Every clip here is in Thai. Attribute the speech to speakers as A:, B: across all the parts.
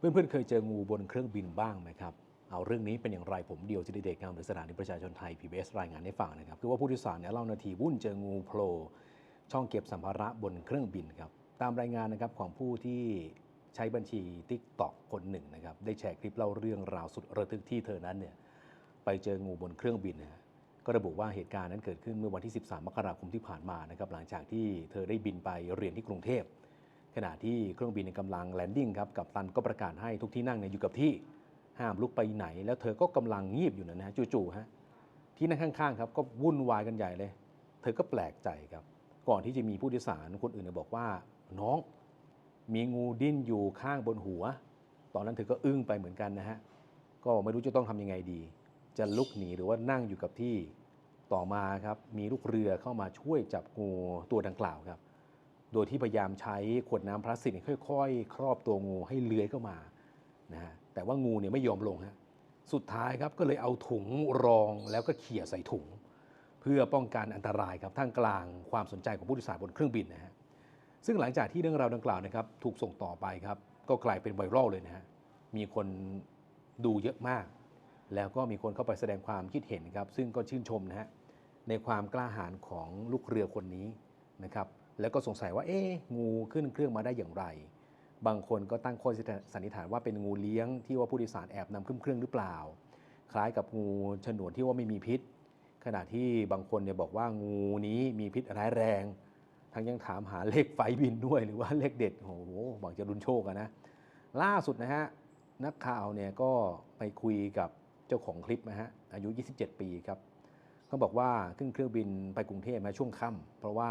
A: เพื่อนๆ เคยเจองูบนเครื่องบินบ้างไหมครับ เอาเรื่องนี้เป็นอย่างไรผมเดียวจิติเดชงามหรือสถานีประชาชนไทย PBS รายงานให้ฟังนะครับ คือว่าผู้โดยสารเนี่ยเล่านาทีวุ่นเจองูโผล่ช่องเก็บสัมภาระบนเครื่องบินครับ ตามรายงานนะครับของผู้ที่ใช้บัญชี t ิ k t o k คนหนึ่งนะครับ ได้แชร์คลิปเล่าเรื่องราวสุดระทึกที่เธอนั้นเนี่ยไปเจองูบนเครื่องบินนะฮะก็ระบุว่าเหตุการณ์นั้นเกิดขึ้นเมื่อวันที่ 13 มกราคมที่ผ่านมานะครับหลังจากที่เธอได้บินไปเรียนที่กรุงเทพ ขณะที่เครื่องบินในกำลังแลนดิ้งครับกับตันก็ประกาศให้ทุกที่นั่งเนี่ยอยู่กับที่ห้ามลุกไปไหน แล้วเธอก็กำลังเงียบอยู่นะฮะจู่ๆฮะที่นั่งข้างๆครับก็วุ่นวายกันใหญ่เลย เธอก็แปลกใจครับ ก่อนที่จะมีผู้โดยสารคนอื่นเนี่ยบอกว่า น้อง มีงูดิ้นอยู่ข้างบนหัว ตอนนั้นเธอก็อึ้งไปเหมือนกันนะฮะก็ไม่รู้จะต้องทำยังไงดี จะลุกหนีหรือว่านั่งอยู่กับที่ต่อมาครับมีลูกเรือเข้ามาช่วยจับงูตัวดังกล่าวครับ โดยที่พยายามใช้ขวดน้ำพลาสติกค่อยๆ ครอบตัวงูให้เลื้อยเข้ามานะฮะแต่ว่างูเนี่ยไม่ยอมลงฮะสุดท้ายครับก็เลยเอาถุงรองแล้วก็เขี่ยใส่ถุง เพื่อป้องกันอันตรายครับท่ามกลางความสนใจของผู้โดยสารบนเครื่องบินนะฮะซึ่งหลังจากที่เรื่องราวดังกล่าวนะครับถูกส่งต่อไปครับก็กลายเป็นไวรัลเลยนะฮะมีคนดูเยอะมาก แล้วก็มีคนเข้าไปแสดงความคิดเห็นครับซึ่งก็ชื่นชมนะฮะในความกล้าหาญของลูกเรือคนนี้นะครับ แล้วก็สงสัยว่าเอ๊ะงูขึ้นเครื่องมาได้อย่างไร บางคนก็ตั้งข้อสันนิษฐานว่าเป็นงูเลี้ยงที่ว่าผู้โดยสารแอบนำขึ้นเครื่องหรือเปล่า คล้ายกับงูฉนวนที่ว่าไม่มีพิษ ขณะที่บางคนเนี่ยบอกว่างูนี้มีพิษร้ายแรง ทั้งยังถามหาเลขไฟบินด้วย หรือว่าเลขเด็ดโอ้โหหวังจะรุนโชคอะนะล่าสุดนะฮะนักข่าวเนี่ยก็ไปคุยกับเจ้าของคลิปนะฮะอายุ 27 ปีครับเขาบอกว่าขึ้นเครื่องบินไปกรุงเทพมาช่วงค่ำเพราะว่า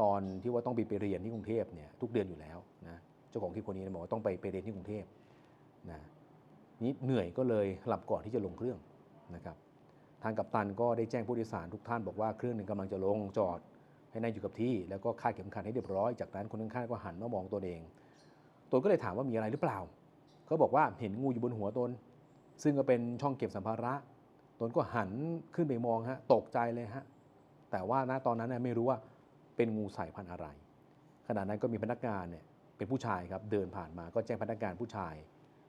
A: ตอนที่ว่าต้องบินไปเรียนที่กรุงเทพเนี่ยทุกเดือนอยู่แล้วนะเจ้าของคลิปคนนี้บอกว่าต้องไปไปเรียนที่กรุงเทพนะนี่เหนื่อยก็เลยหลับก่อนที่จะลงเครื่องนะครับทางกัปตันก็ได้แจ้งผู้โดยสารทุกท่านบอกว่าเครื่องหนึ่งกำลังจะลงจอดให้นั่งอยู่กับที่ แล้วก็คาดเข็มขัดให้เรียบร้อย จากนั้นคนข้างๆก็หันมามองตัวเองตนก็เลยถามว่ามีอะไรหรือเปล่าเขาบอกว่าเห็นงูอยู่บนหัวตน ซึ่งก็เป็นช่องเก็บสัมภาระ ตนก็หันขึ้นไปมองฮะตกใจเลยฮะแต่ว่าณตอนนั้นนะไม่รู้ว่า เป็นงูสายพันธุ์อะไร ขณะนั้นก็มีพนักงานเนี่ยเป็นผู้ชายครับเดินผ่านมาก็แจ้งพนักงานผู้ชาย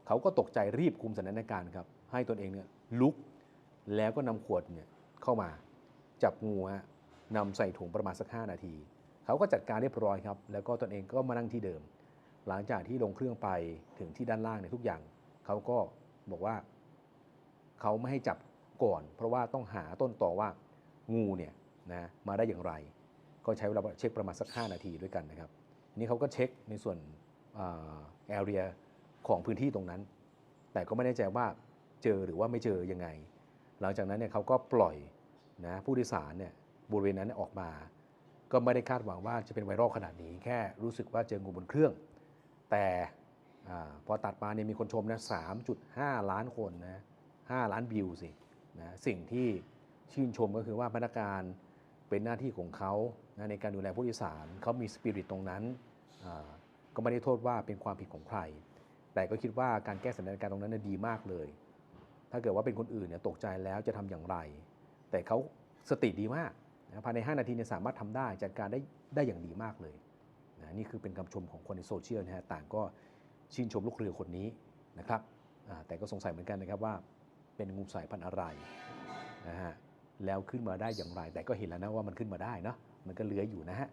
A: เขาก็ตกใจรีบคุมสถานการณ์ครับให้ตนเองเนี่ยลุกแล้วก็นำขวดเนี่ยเข้ามาจับงูฮะนำใส่ถุงประมาณสัก 5 นาที เขาก็จัดการเรียบร้อยครับ แล้วก็ตนเองก็มานั่งที่เดิม หลังจากที่ลงเครื่องไปถึงที่ด้านล่างเนี่ยทุกอย่าง เขาก็บอกว่า เขาไม่ให้จับก่อน เพราะว่าต้องหาต้นต่อว่างูเนี่ยนะมาได้อย่างไร ก็ใช้เวลาเช็คประมาณสัก 5 นาทีด้วยกันนะครับนี่เขาก็เช็คในส่วนแอเรียของพื้นที่ตรงนั้น แต่ก็ไม่แน่ใจว่าเจอหรือว่าไม่เจอยังไง หลังจากนั้นเนี่ยเขาก็ปล่อยนะผู้โดยสารเนี่ยบริเวณนั้นออกมา ก็ไม่ได้คาดหวังว่าจะเป็นไวรัลขนาดนี้ แค่รู้สึกว่าเจองูบนเครื่อง แต่อพอตัดมาเนี่ยมีคนชมนะ 3.5 ล้านคนนะ 5 ล้านวิวสินะสิ่งที่ชื่นชมก็คือว่าพนักงาน เป็นหน้าที่ของเขานะในการดูแลผู้โดยสารเขามีสปิริตตรงนั้นก็ไม่ได้โทษว่าเป็นความผิดของใคร แต่ก็คิดว่าการแก้สถานการณ์ตรงนั้นดีมากเลย ถ้าเกิดว่าเป็นคนอื่นเนี่ยตกใจแล้วจะทำอย่างไร แต่เขาสติดีมากนะภายใน 5 นาทีเนี่ยสามารถทำได้จัดการได้ได้อย่างดีมากเลยนะนี่คือเป็นคำชมของคนในโซเชียลนะฮะต่างก็ชื่นชมลูกเรือคนนี้นะครับแต่ก็สงสัยเหมือนกันนะครับว่าเป็นงูสายพันธุ์อะไรนะฮะ แล้วขึ้นมาได้อย่างไร แต่ก็เห็นแล้วนะว่ามันขึ้นมาได้เนาะมันก็เลื้อยอยู่นะฮะ